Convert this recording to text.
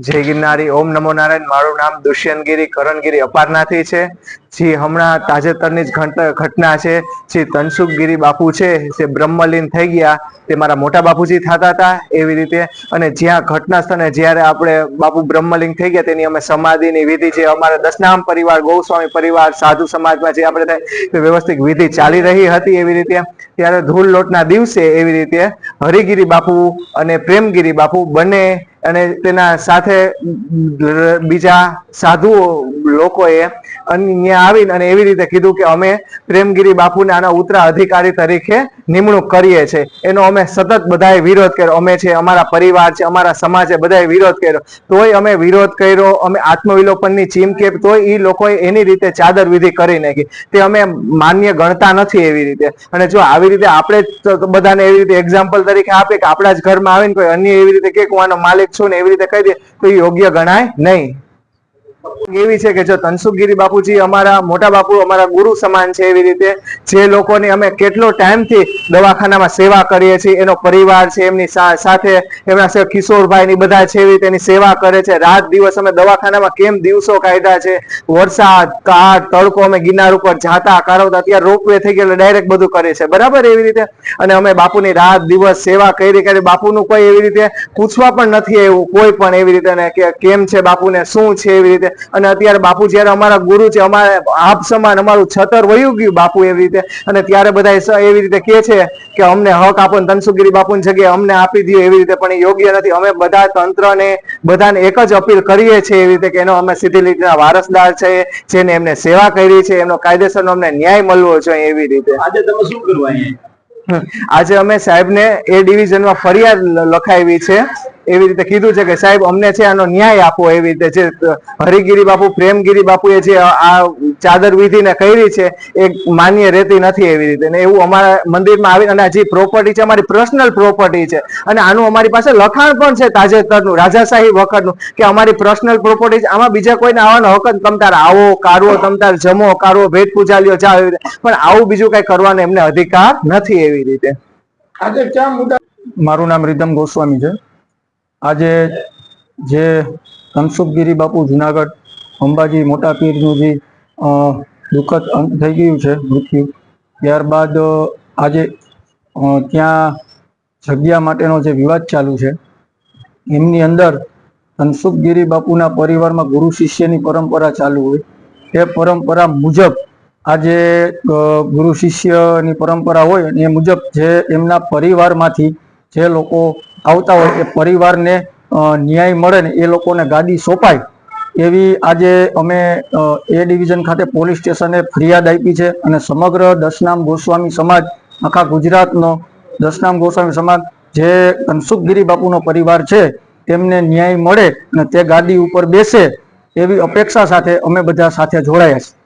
જય ગિરનારી, ઓમ નમો નારાયણ, મારું નામ દુષ્યંતગીરી, કરણગીરી અપારનાથી છે. જે, હમણાં તાજેતરની જ ઘટ- ઘટના છે. જે તનસુખગીરી બાપુ છે, જે બ્રહ્મલીન થઈ ગયા, તે મારા મોટા બાપુજી થતા હતા એવી રીતે. અને જ્યાં ઘટના સ્થળે જ્યારે આપણે બાપુ બ્રહ્મલિંગ થઈ ગયા, તેની અમે સમાધિની વિધિ જે અમારા દશનામ પરિવાર, ગૌસ્વામી પરિવાર, સાધુ સમાજમાં જે આપણે થાય વ્યવસ્થિત વિધિ ચાલી રહી હતી એવી રીતે. ત્યારે ધૂળ લોટના દિવસે એવી રીતે હરિગીરી બાપુ અને પ્રેમગીરી બાપુ બંને અને તેના સાથે બીજા સાધુઓ લોકોએ અહીંયા આવીને અને એવી રીતે કીધું કે અમે પ્રેમગીરી બાપુને આના ઉત્તરા અધિકારી તરીકે નિમણૂક કરીએ છે એનો અમે સતત બધાએ વિરોધ કર્યો. અમે છે, અમારા પરિવાર છે, અમારા સમાજે બધાએ વિરોધ કર્યો. તોય અમે વિરોધ કર્યો, અમે આત્મવિલોપનની ચીમકે તોય એ લોકોએ એની રીતે ચાદર વિધિ કરી નાખી. તે અમે માન્ય ગણતા નથી એવી રીતે. અને જો આવી રીતે આપણે બધાને એવી રીતે એક્ઝામ્પલ તરીકે આપીએ કે આપણા જ ઘરમાં આવીને કોઈ અન્ય એવી રીતે કે હું માલિક છું ને એવી રીતે કહી દે તો યોગ્ય ગણાય નહીં. એવી છે કે જો તનસુખગીરી બાપુજી અમારા મોટા બાપુ, અમારા ગુરુ સમાન છે એવી રીતે જે લોકોની અમે કેટલો ટાઈમથી દવાખાનામાં સેવા કરીએ છીએ, એનો પરિવાર છે, એમની સાથે એમના કિશોરભાઈ ની બધા છે એવી રીતે એની સેવા કરે છે. રાત દિવસ અમે દવાખાનામાં કેમ દિવસો કાઢ્યા છે? વરસાદ કાર તડકો અમે ગિનાર ઉપર જાતા કારવતા અત્યારે રોપવે થઈ ગયેલો ડાયરેક્ટ બધું કરે છે. બરાબર એવી રીતે? અને અમે બાપુની રાત દિવસ સેવા કરી કરી બાપુનું કોઈ એવી રીતે પૂછવા પણ નથી એવું કોઈ પણ એવી રીતે કેમ છે બાપુને, શું છે એવી રીતે? અને અત્યારે બાપુ જ્યારે અમારા ગુરુ છે અમારે આપ સમાન અમારું છતર વયું ગયું બાપુ એવી રીતે. અને ત્યારે બધા એવી રીતે કે છે કે અમને હક આપો ને બાપુની જગ્યાએ અમને આપી દો એવી રીતે. પણ યોગ્ય નથી. અમે બધા તંત્રને બધાને એક જ અપીલ કરીએ છીએ એવી રીતે કે એનો અમે સીધી રીતના વારસદાર છે જેને એમને સેવા કરી છે એમનો કાયદેસરનો અમને ન્યાય મળવો જોઈએ એવી રીતે. આજે તમે શું કરવા આજે અમે સાહેબને એ ડિવિઝનમાં ફરિયાદ લખાવી છે. એવી રીતે કીધું છે કે સાહેબ અમને છે આનો ન્યાય આપો એવી રીતે જે હરિગીરી બાપુ પ્રેમગીરી બાપુએ જે આ ચાદર વિધિને કરી છે એ માન્ય રહેતી નથી એવી રીતે. ને એવું અમારા મંદિરમાં આવી અને જે પ્રોપર્ટી છે અમારી પર્સનલ પ્રોપર્ટી છે. અને આનું અમારી પાસે લખાણ પણ છે તાજેતરનું રાજાશાહી વખતનું કે અમારી પર્સનલ પ્રોપર્ટી છે. આમાં બીજા કોઈને આવવાનો હક તમતાર તમ તાર આવો કારવો તમ તાર જમો કારવો ભેટ પૂજા લ્યો જાઓ એવી રીતે. પણ આવું બીજું કઈ કરવાનો એમને અધિકાર નથી એવી રીતે. આજે ક્યાં મુદ્દા મારું નામ રીધમ ગોસ્વામી છે. આજે જે ધનસુખગીરી બાપુ જુનાગઢ, અંબાજી મોટા પીરનું જે દુઃખદ અંત થઈ ગયું છે, મૃત્યુ. ત્યારબાદ આજે ત્યાં જગ્યા માટેનો જે વિવાદ ચાલુ છે, એમની અંદર ધનસુખગીરી બાપુના પરિવારમાં ગુરુ શિષ્યની પરંપરા ચાલુ હોય. એ પરંપરા મુજબ આજે ગુરુ શિષ્યની પરંપરા હોય અને એ મુજબ જે એમના પરિવારમાંથી જે લોકો આવતા હોય એ પરિવારને ન્યાય મળે ને એ લોકોને ગાડી સોંપાય, એવી આજે અમે એ ડિવિઝન ખાતે પોલીસ સ્ટેશને ફરિયાદ આપી છે અને સમગ્ર દશનામ ગોસ્વામી સમાજ, આખા ગુજરાતનો દશનામ ગોસ્વામી સમાજ જે કનસુખગીરી બાપુનો પરિવાર છે, તેમને ન્યાય મળે અને તે ગાડી ઉપર બેસે એવી અપેક્ષા સાથે અમે બધા સાથે જોડાયા છીએ.